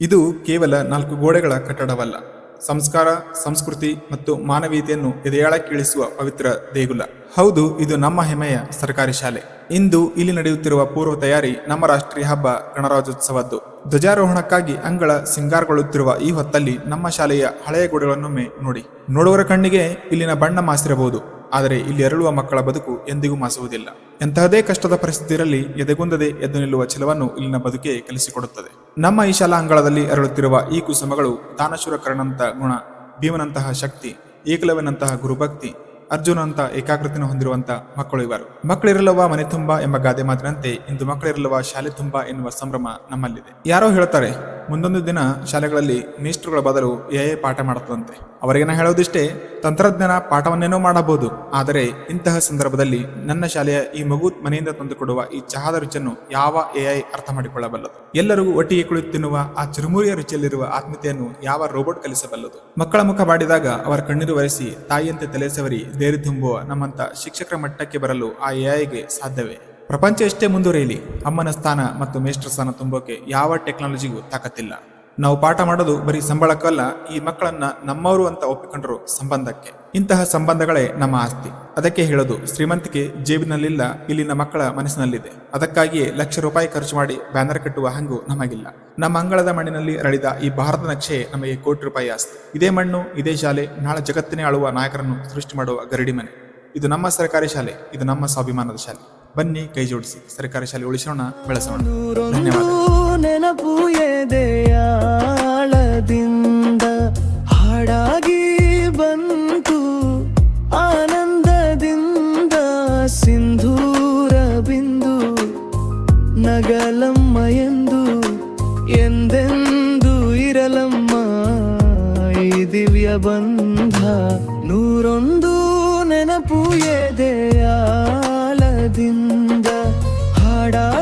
ಇದು ಕೇವಲ ನಾಲ್ಕು ಗೋಡೆಗಳ ಕಟ್ಟಡವಲ್ಲ. ಸಂಸ್ಕಾರ, ಸಂಸ್ಕೃತಿ ಮತ್ತು ಮಾನವೀಯತೆಯನ್ನು ಎದೆಯಾಳಕ್ಕಿಳಿಸುವ ಪವಿತ್ರ ದೇಗುಲ. ಹೌದು, ಇದು ನಮ್ಮ ಹೆಮ್ಮೆಯ ಸರ್ಕಾರಿ ಶಾಲೆ. ಇಂದು ಇಲ್ಲಿ ನಡೆಯುತ್ತಿರುವ ಪೂರ್ವ ತಯಾರಿ ನಮ್ಮ ರಾಷ್ಟ್ರೀಯ ಹಬ್ಬ ಗಣರಾಜ್ಯೋತ್ಸವದ್ದು. ಧ್ವಜಾರೋಹಣಕ್ಕಾಗಿ ಅಂಗಳ ಸಿಂಗಾರಗೊಳ್ಳುತ್ತಿರುವ ಈ ಹೊತ್ತಲ್ಲಿ ನಮ್ಮ ಶಾಲೆಯ ಹಳೆಯ ಗೋಡೆಗಳನ್ನೊಮ್ಮೆ ನೋಡಿ. ನೋಡುವರ ಕಣ್ಣಿಗೆ ಇಲ್ಲಿನ ಬಣ್ಣ ಮಾಸಿರಬಹುದು. ಆದರೆ ಇಲ್ಲಿ ಅರಳುವ ಮಕ್ಕಳ ಬದುಕು ಎಂದಿಗೂ ಮಾಸುವುದಿಲ್ಲ. ಎಂತಹದೇ ಕಷ್ಟದ ಪರಿಸ್ಥಿತಿಯಲ್ಲಿ ಎದೆಗುಂದದೆ ಎದ್ದು ನಿಲ್ಲುವ ಛಲವನ್ನು ಇಲ್ಲಿನ ಬದುಕೆ ಕಲಿಸಿಕೊಡುತ್ತದೆ. ನಮ್ಮ ಈ ಶಾಲಾ ಅಂಗಳದಲ್ಲಿ ಅರಳುತ್ತಿರುವ ಈ ಕುಸುಮಗಳು ದಾನಶೂರ ಕರ್ಣಂತ ಗುಣ, ಭೀಮನಂತಹ ಶಕ್ತಿ, ಏಕಲವ್ಯನಂತಹ ಗುರುಭಕ್ತಿ ಅರ್ಜುನಂತ ಏಕಾಗ್ರತೆಯನ್ನು ಹೊಂದಿರುವಂತ ಮಕ್ಕಳು ಇವರು. ಮಕ್ಕಳಿರಲವ ಮನೆ ತುಂಬಾ ಎಂಬ ಗಾದೆ ಮಾತಿನಂತೆ ಇಂದು ಮಕ್ಕಳಿರಲವ ಶಾಲೆ ತುಂಬಾ ಎನ್ನುವ ಸಂಭ್ರಮ ನಮ್ಮಲ್ಲಿದೆ. ಯಾರೋ ಹೇಳ್ತಾರೆ, ಮುಂದೊಂದು ದಿನ ಶಾಲೆಗಳಲ್ಲಿ ಮೇಷ್ಟ್ರುಗಳ ಬದಲು ಎ ಪಾಠ ಮಾಡುತ್ತದಂತೆ. ಅವರಿಗೇನ ಹೇಳೋದಿಷ್ಟೇ, ತಂತ್ರಜ್ಞಾನ ಪಾಠವನ್ನೇನೋ ಮಾಡಬಹುದು. ಆದರೆ ಇಂತಹ ಸಂದರ್ಭದಲ್ಲಿ ನನ್ನ ಶಾಲೆಯ ಈ ಮಗು ಮನೆಯಿಂದ ತಂದುಕೊಡುವ ಈ ಚಹಾದ ರುಚಿಯನ್ನು ಯಾವ ಎಐ ಅರ್ಥ ಮಾಡಿಕೊಳ್ಳಬಲ್ಲದು? ಎಲ್ಲರಿಗೂ ಒಟ್ಟಿಗೆ ಕುಳಿತು ತಿನ್ನುವ ಆ ಚುರುಮುರಿಯ ರುಚಿಯಲ್ಲಿರುವ ಆತ್ಮೀಯತೆಯನ್ನು ಯಾವ ರೋಬೋಟ್ ಕಲಿಸಬಲ್ಲದು? ಮಕ್ಕಳ ಮುಖ ಬಾಡಿದಾಗ ಅವರ ಕಣ್ಣೀರು ಒರೆಸಿ ತಾಯಿಯಂತೆ ತಲೆ ಸವರಿ ಧೈರ್ಯ ತುಂಬುವ ನಮ್ಮಂತ ಶಿಕ್ಷಕರ ಮಟ್ಟಕ್ಕೆ ಬರಲು ಆ ಎಐಗೆ ಸಾಧ್ಯವೇ? ಪ್ರಪಂಚ ಎಷ್ಟೇ ಮುಂದುವರಿಯಲಿ, ಅಮ್ಮನ ಸ್ಥಾನ ಮತ್ತು ಮೇಷ್ಟ್ರ ಸ್ಥಾನ ತುಂಬೋಕೆ ಯಾವ ಟೆಕ್ನಾಲಜಿಗೂ ತಾಕತ್ತಿಲ್ಲ. ನಾವು ಪಾಠ ಮಾಡೋದು ಬರೀ ಸಂಬಳಕ್ಕಲ್ಲ, ಈ ಮಕ್ಕಳನ್ನ ನಮ್ಮವರು ಅಂತ ಒಪ್ಪಿಕೊಂಡರು ಸಂಬಂಧಕ್ಕೆ. ಇಂತಹ ಸಂಬಂಧಗಳೇ ನಮ್ಮ ಆಸ್ತಿ. ಅದಕ್ಕೆ ಹೇಳೋದು, ಶ್ರೀಮಂತಿಕೆ ಜೇಬಿನಲ್ಲಿಲ್ಲ, ಇಲ್ಲಿನ ಮಕ್ಕಳ ಮನಸ್ಸಿನಲ್ಲಿದೆ. ಅದಕ್ಕಾಗಿಯೇ ಲಕ್ಷ ರೂಪಾಯಿ ಖರ್ಚು ಮಾಡಿ ಬ್ಯಾನರ್ ಕಟ್ಟುವ ಹಂಗು ನಮಗಿಲ್ಲ. ನಮ್ಮ ಅಂಗಳದ ಮಣ್ಣಿನಲ್ಲಿ ಅರಳಿದ ಈ ಭಾರತ ನಕ್ಷೆ ನಮಗೆ ಕೋಟಿ ರೂಪಾಯಿ ಆಸ್ತಿ. ಇದೇ ಮಣ್ಣು, ಇದೇ ಶಾಲೆ, ನಾಳೆ ಜಗತ್ತಿನೇ ಆಳುವ ನಾಯಕರನ್ನು ಸೃಷ್ಟಿ ಮಾಡುವ ಗರಡಿ ಮನೆ. ಇದು ನಮ್ಮ ಸರ್ಕಾರಿ ಶಾಲೆ, ಇದು ನಮ್ಮ ಸ್ವಾಭಿಮಾನದ ಶಾಲೆ. ಬನ್ನಿ ಕೈ ಜೋಡಿಸಿ. ಸರ್ಕಾರಿ ಶಾಲೆ ಉಳಿಸೋಣ ಬೆಳೆಸೋಣ. ಧನ್ಯವಾದ ನೆನಪು ಎದೆಯಾಳದಿಂದ ಹಾಡಾಗಿ ಬಂತು ಆನಂದದಿಂದ ಸಿಂಧೂರ ಬಿಂದು ನಗಲಮ್ಮ ಎಂದು ಎಂದೆಂದು ಇರಲಮ್ಮ ಈ ದಿವ್ಯ ಬಂಧ ನೂರೊಂದು ನೆನಪು ಎದೆಯಾಳದಿಂದ ಹಾಡಾಗಿ